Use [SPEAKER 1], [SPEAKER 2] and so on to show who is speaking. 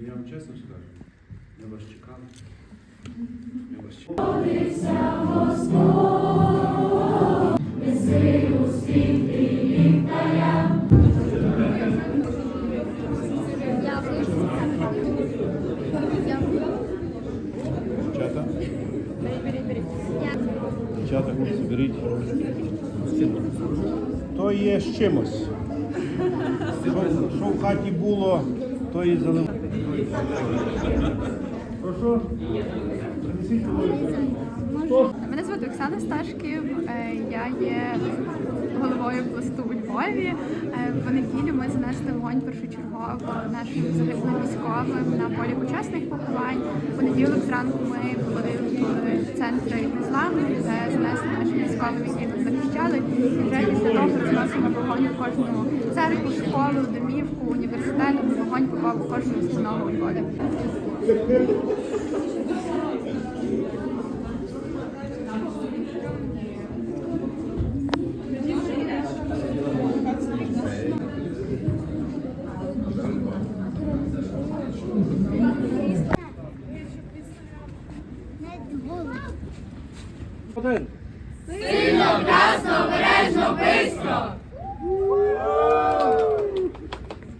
[SPEAKER 1] Ну, я вам чесно скажу, ми вас чекали. Ми вас.
[SPEAKER 2] Дякую.
[SPEAKER 3] Дівчата, дівчата, хлопці, беріть. То є з чимось. Що в хаті було, то і залив. Прошу.
[SPEAKER 4] Мене звати Оксана Сташків. е, Я є головою пласту у Львові. Е, В понеділю ми занесли вогонь першочергово нашим загиблим військовим на полі почесних поховань. В понеділок зранку ми були в центрі незламних, де занесли нашим військовим, які нас захищали. І вже після того розносимо вогонь у кожну церкву, школу, домівку, університет. Вогонь попав у кожну установу у Львові.
[SPEAKER 2] Не двоє.
[SPEAKER 3] Один.
[SPEAKER 5] Сильно, красно, бережно, бистро!